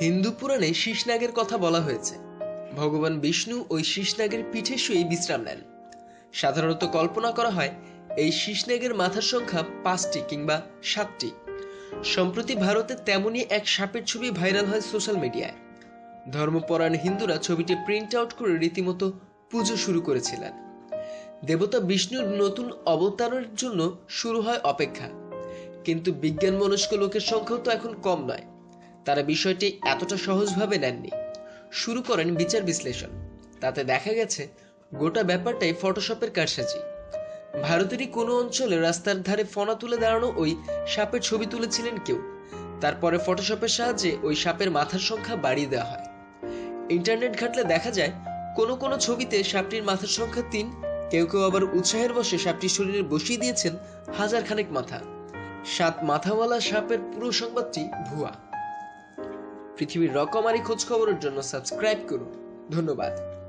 হিন্দু পুরাণে শীষনাগের কথা বলা হয়েছে। ভগবান বিষ্ণু ওই শীষনাগের পিঠে শুয়ে বিশ্রাম নেন। সাধারণত কল্পনা করা হয়, এই শীষনাগের মাথার সংখ্যা পাঁচটি কিংবা সাতটি। সম্প্রতি ভারতে তেমনই এক সাপের ছবি ভাইরাল হয় সোশ্যাল মিডিয়ায়। ধর্মপরায়ণ হিন্দুরা ছবিটি প্রিন্ট আউট করে রীতিমতো পুজো শুরু করেছিলেন। দেবতা বিষ্ণুর নতুন অবতারের জন্য শুরু হয় অপেক্ষা। কিন্তু বিজ্ঞান মনস্ক লোকের সংখ্যাও তো এখন কম নয়। তারা বিষয়টি এতটা সহজভাবে নেননি। শুরু করেন বিচার বিশ্লেষণ। তাতে দেখা গেছে, গোটা ব্যাপারটাই ফটোশপের কারসাজি। ভারতেরই কোনো অঞ্চলে রাস্তার ধারে ফনা তুলে দাঁড়ানো ওই সাপের ছবি তুলেছিলেন কেউ। তারপরে ফটোশপের সাহায্যে ওই সাপের মাথার সংখ্যা বাড়িয়ে দেওয়া হয়। ইন্টারনেট ঘাটলে দেখা যায়, কোনো কোনো ছবিতে সাপটির মাথার সংখ্যা তিন, কেউ কেউ আবার উৎসাহের বসে সাপটির শরীরে বসিয়ে দিয়েছেন হাজার খানেক মাথা। সাত মাথাওয়ালা সাপের পুরো সংবাদটি ভুয়া। পৃথিবীর রকমারি খোঁজ খবরের জন্য সাবস্ক্রাইব করুন। ধন্যবাদ।